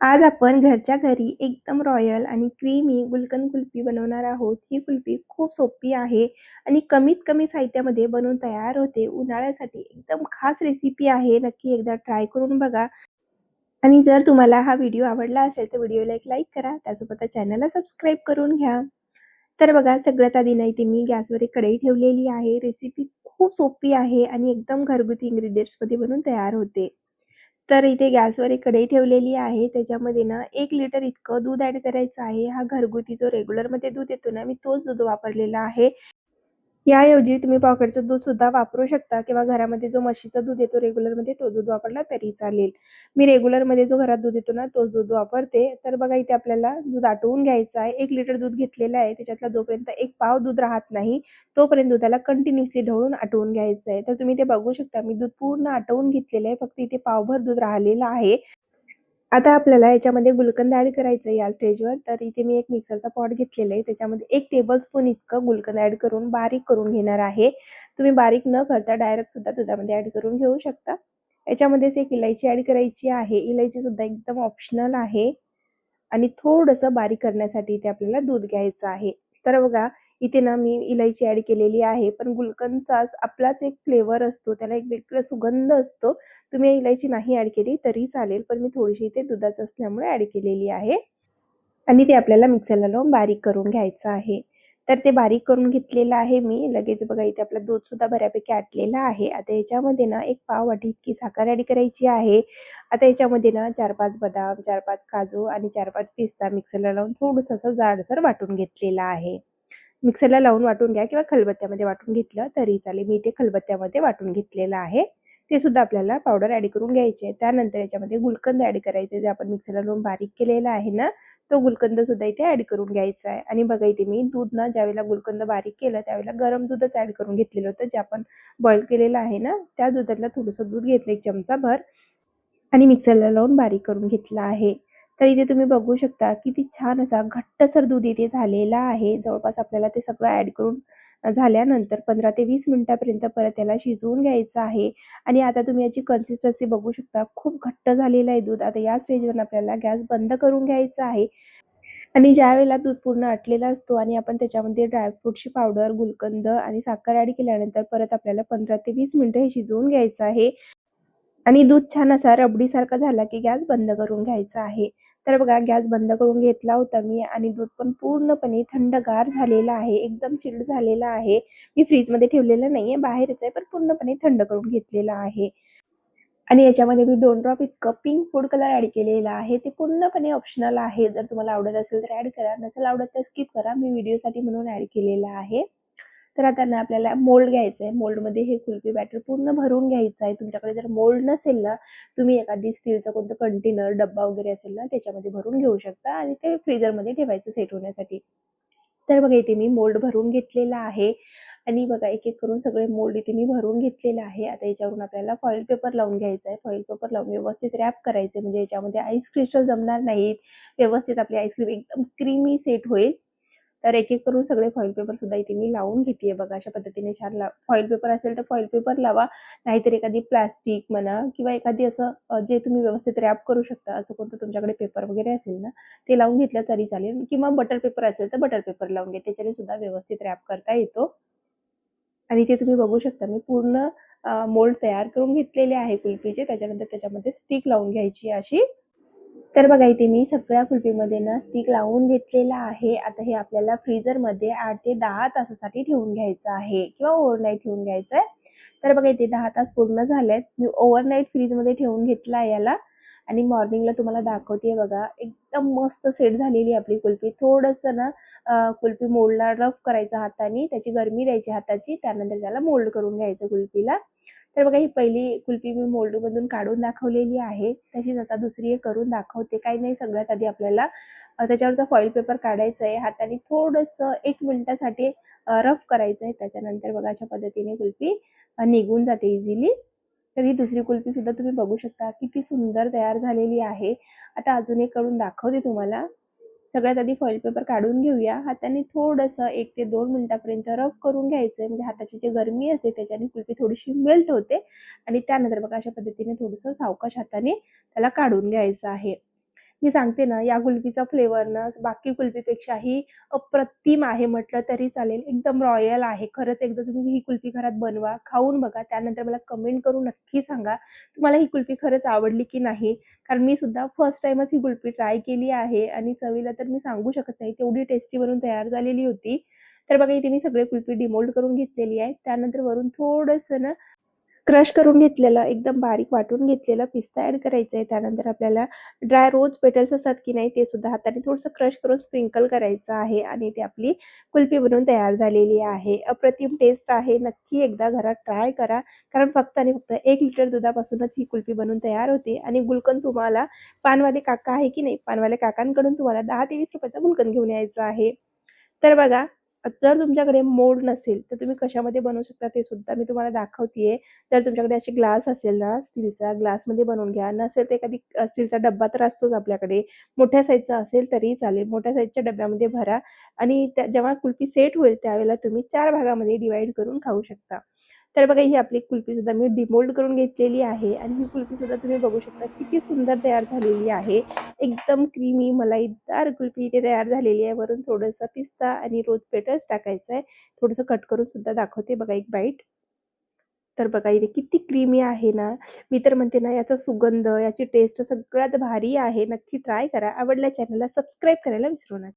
आज आपण घरच्या घरी एकदम रॉयल आणि क्रीमी गुलकंद कुल्फी बनवणार आहोत. ही कुल्फी खूप सोपी आहे आणि कमीत कमी साहित्यामध्ये बनवून तयार होते. उन्हाळ्यासाठी एकदम खास रेसिपी आहे. नक्की एकदा ट्राय करून बघा. आणि जर तुम्हाला हा व्हिडिओ आवडला असेल तर व्हिडिओला एक लाईक करा. त्यासोबत चॅनलला सबस्क्राईब करून घ्या. तर बघा सगळ्यात आधी नाही ते मी गॅसवर एक कढई ठेवलेली आहे. रेसिपी खूप सोपी आहे आणि एकदम घरगुती इन्ग्रेडियंट्समध्ये बनवून तयार होते. तर इथे गॅसवर एक कढई ठेवलेली आहे. त्याच्यामध्ये ना एक लिटर इतकं दूध ॲड करायचं आहे. हा घरगुती जो रेग्युलरमध्ये दूध येतो ना, मी तोच दूध वापरलेला आहे. याऐवजी तुम्ही पॉकेटचं दूध सुद्धा वापरू शकता किंवा घरामध्ये जो म्हशीचं दूध येतो रेग्युलरमध्ये तो दूध वापरला तरी चालेल. मी रेग्युलरमध्ये जो घरात दूध येतो ना तोच दूध वापरते. तर बघा इथे आपल्याला दूध आटवून घ्यायचं आहे. एक लिटर दूध घेतलेलं आहे. त्याच्यातला जोपर्यंत एक पाव दूध राहत नाही, तोपर्यंत दुधाला कंटिन्युअसली ढवळून आटवून घ्यायचं आहे. तर तुम्ही ते बघू शकता मी दूध पूर्ण आटवून घेतलेलं आहे. फक्त इथे पावभर दूध राहिलेलं आहे. आता आपल्याला याच्यामध्ये गुलकंद ॲड करायचं आहे या स्टेजवर. तर इथे मी एक मिक्सरचा पॉट घेतलेला आहे. त्याच्यामध्ये 1 टेबलस्पून इतकं गुलकंद ॲड करून बारीक करून घेणार आहे. तुम्ही बारीक न करता डायरेक्ट सुद्धा दुधामध्ये ॲड करून घेऊ शकता. याच्यामध्येच एक इलायची ॲड करायची आहे. इलायची सुद्धा एकदम ऑप्शनल आहे आणि थोडंसं बारीक करण्यासाठी इथे आपल्याला दूध घ्यायचं आहे. तर बघा इथे ना मी इलायची ॲड केलेली आहे. पण गुलकंदचा आपलाच एक फ्लेवर असतो. त्याला एक वेगळा सुगंध असतो. तुम्ही इलायची नाही ॲड केली तरी चालेल. पण मी थोडीशी इथे दुधाचं असल्यामुळे ॲड केलेली आहे. आणि ते आपल्याला मिक्सरला लावून बारीक करून घ्यायचं आहे. तर ते बारीक करून घेतलेलं आहे मी. लगेच बघा इथे आपलं दूध सुद्धा बऱ्यापैकी आटलेलं आहे. आता याच्यामध्ये ना एक पाव वाटी इतकी साखर ॲड करायची आहे. आता याच्यामध्ये ना 4-5 बदाम, 4-5 काजू आणि 4-5 पिस्ता मिक्सरला लावून थोडंसं असं जाडसर वाटून घेतलेलं आहे. मिक्सरला लावून वाटून घ्या किंवा खलबत्त्यामध्ये वाटून घेतलं तरी चालेल. मी इथे खलबत्त्यामध्ये वाटून घेतलेलं आहे. ते सुद्धा आपल्याला पावडर ॲड करून घ्यायची आहे. त्यानंतर याच्यामध्ये गुलकंद ॲड करायचे जे आपण मिक्सरला लावून बारीक केलेला आहे ना, तो गुलकंद सुद्धा इथे ॲड करून घ्यायचा आहे. आणि बघा इथे मी दूध ना ज्यावेळेला गुलकंद बारीक केलं त्यावेळेला गरम दूधच ॲड करून घेतलेलं होतं. जे आपण बॉईल केलेलं आहे ना, त्या दुधातलं थोडंसं दूध घेतलं एक चमचा भर आणि मिक्सरला लावून बारीक करून घेतलं आहे. तर इथे तुम्ही बघू शकता किती छान असा घट्टसर दूध इथे झालेला आहे. जवळपास आपल्याला ते सगळं ॲड करून झाल्यानंतर 15 ते वीस मिनिटापर्यंत परत त्याला शिजवून घ्यायचं आहे. आणि आता तुम्ही याची कन्सिस्टन्सी बघू शकता. खूप घट्ट झालेलं आहे दूध. आता या स्टेजवर आपल्याला गॅस बंद करून घ्यायचा आहे. आणि ज्या वेळेला दूध पूर्ण आटलेला असतो आणि आपण त्याच्यामध्ये ड्रायफ्रूटची पावडर, गुलकंद आणि साखर ॲड केल्यानंतर परत आपल्याला 15 ते वीस मिनिटं हे शिजवून घ्यायचं आहे. आणि दूध छान असा रबडीसारखा झाला की गॅस बंद करून घ्यायचा आहे. तर बघा गॅस बंद करून घेतला होता मी आणि दूध पण पूर्णपणे थंडगार झालेलं आहे. एकदम चिल्ड झालेला आहे. मी फ्रीजमध्ये ठेवलेलं नाहीये, बाहेरच आहे. पण पूर्णपणे थंड करून घेतलेलं आहे. आणि याच्यामध्ये मी दोन ड्रॉप इतकं पिंक फूड कलर ॲड केलेला आहे. ते पूर्णपणे ऑप्शनल आहे. जर तुम्हाला आवडत असेल तर ॲड करा. नसेल आवडत तर स्किप करा. मी व्हिडिओसाठी म्हणून ॲड केलेला आहे. तर आता ना आपल्याला मोल्ड घ्यायचं आहे. मोल्डमध्ये हे कुल्फी बॅटर पूर्ण भरून घ्यायचं आहे. तुमच्याकडे जर मोल्ड नसेल ना, तुम्ही एखादी स्टीलचं कोणतं कंटेनर, डब्बा वगैरे असेल ना, त्याच्यामध्ये भरून घेऊ शकता आणि ते फ्रीजरमध्ये ठेवायचं सेट होण्यासाठी. तर बघा इथे मी मोल्ड भरून घेतलेला आहे आणि बघा एक-एक करून सगळे मोल्ड इथे मी भरून घेतलेला आहे. आता याच्यावरून आपल्याला फॉइल पेपर लावून घ्यायचा आहे. फॉईल पेपर लावून व्यवस्थित रॅप करायचे म्हणजे याच्यामध्ये आईस क्रिस्टल जमणार नाहीत. व्यवस्थित आपली आईस्क्रीम एकदम क्रीमी सेट होईल. तर एक-एक करून सगळे फॉईल पेपर सुद्धा इथे मी लावून घेते बघा अशा पद्धतीने छान ला फॉईल पेपर असेल तर फॉईल पेपर लावा. नाहीतर एखादी प्लास्टिक म्हणा किंवा एखादी असं जे तुम्ही व्यवस्थित रॅप करू शकता असं कोणतं तुमच्याकडे पेपर वगैरे असेल ना, ते लावून घेतलं तरी चालेल किंवा बटर पेपर असेल तर बटर पेपर लावून घे त्याच्याने सुद्धा व्यवस्थित रॅप करता येतो. आणि ते तुम्ही बघू शकता मी पूर्ण मोल्ड तयार करून घेतलेले आहे कुल्फीचे. त्याच्यानंतर त्याच्यामध्ये स्टिक लावून घ्यायची अशी. तर बघा इथे मी सगळ्या कुल्फीमध्ये ना स्टिक लावून घेतलेला आहे. आता हे आपल्याला फ्रीजरमध्ये आठ ते दहा तासासाठी ठेवून घ्यायचं आहे किंवा ओव्हरनाईट ठेवून घ्यायचं आहे. तर बघा इथे दहा तास पूर्ण झालेत. मी ओव्हरनाईट फ्रीजमध्ये ठेवून घेतला आहे याला आणि मॉर्निंगला तुम्हाला दाखवते बघा. एकदम मस्त सेट झालेली आपली कुल्फी. थोडंसं ना कुल्फी मोल्डला रफ करायचं हाताने, त्याची गरमी द्यायची हाताची. त्यानंतर त्याला मोल्ड करून घ्यायचं कुल्फीला. तर बघा ही पहिली कुल्फी मी मोल्डमधून काढून दाखवलेली आहे. तशीच आता दुसरी एक करून दाखवते. काही नाही सगळ्यात आधी आपल्याला त्याच्यावरचा फॉईल पेपर काढायचा आहे. हाताने थोडंसं एक मिनटासाठी रफ करायचं आहे. त्याच्यानंतर बघा अशा पद्धतीने कुल्फी निघून जाते इझिली. तर ही दुसरी कुल्फी सुद्धा तुम्ही बघू शकता किती सुंदर तयार झालेली आहे. आता अजून एक करून दाखवते तुम्हाला. सगळ्यात आधी फॉईल पेपर काढून घेऊया. हाताने थोडंसं एक ते दोन मिनिटापर्यंत रफ करून घ्यायचं म्हणजे हाताची जी गरमी असते त्याच्याने कुल्फी थोडीशी मेल्ट होते आणि त्यानंतर बघा अशा पद्धतीने थोडंसं सावकाश हाताने त्याला काढून घ्यायचं आहे. मी सांगते ना, या कुल्फीचा फ्लेवर ना बाकी कुल्फीपेक्षाही अप्रतिम आहे म्हटलं तरी चालेल. एकदम रॉयल आहे. खरंच एकदा तुम्ही ही कुल्फी घरात बनवा, खाऊन बघा. त्यानंतर मला कमेंट करून नक्की सांगा, तुम्हाला ही कुल्फी खरंच आवडली की नाही? कारण मी सुद्धा फर्स्ट टाईमच ही कुल्फी ट्राय केली आहे आणि चवीला तर मी सांगू शकत नाही, तेवढी टेस्टी बनून तयार झालेली होती. तर बघा इथे मी सगळी कुल्फी डिमोल्ड करून घेतलेली आहे. त्यानंतर वरून थोडंसं ना क्रश करून घेतलेलं, एकदम बारीक वाटून घेतलेलं पिस्ता ॲड करायचं आहे. त्यानंतर आपल्याला ड्राय रोज पेटल्स असतात की नाही, ते सुद्धा हाताने थोडंसं क्रश करून स्प्रिंकल करायचं आहे आणि ते आपली कुल्फी बनवून तयार झालेली आहे. अप्रतिम टेस्ट आहे. नक्की एकदा घरात ट्राय करा. कारण फक्त आणि फक्त एक लिटर दुधापासूनच ही कुल्फी बनवून तयार होते आणि गुलकंद तुम्हाला पानवाले काका आहे की नाही, पानवाले काकांकडून तुम्हाला दहा ते वीस रुपयाचा गुलकंद घेऊन यायचा आहे. तर बघा, जर तुमच्याकडे मोल्ड नसेल, तर तुम्ही कशामध्ये बनवू शकता ते सुद्धा मी तुम्हाला दाखवतीये. जर तुमच्याकडे असे ग्लास असेल ना, स्टीलचा ग्लासमध्ये बनवून घ्या. नसेल तर एखादी स्टीलचा डब्बा तर असतोच आपल्याकडे. मोठ्या साईजचा असेल तरीही चालेल. मोठ्या साईजच्या डब्यामध्ये भरा आणि त्या जेव्हा कुल्फी सेट होईल त्यावेळेला तुम्ही चार भागामध्ये डिवाईड करून खाऊ शकता. तर बघा ही आपली कुल्फी सुद्धा मी डिमोल्ड करून घेतलेली आहे आणि ही कुल्फी सुद्धा तुम्ही बघू शकता किती सुंदर तयार झालेली आहे. एकदम क्रीमी मलाईदार कुल्फी इथे तयार झालेली आहे. वरून थोडंसं पिस्ता आणि रोज पेटल्स टाकायचं आहे. थोडंसं कट करून सुद्धा दाखवते बघा एक बाईट. तर बघा इथे किती क्रीमी आहे ना. मी तर म्हणते ना याचा सुगंध, याची टेस्ट सगळ्यात भारी आहे. नक्की ट्राय करा. आवडल्या चॅनलला सबस्क्राईब करायला विसरू नका.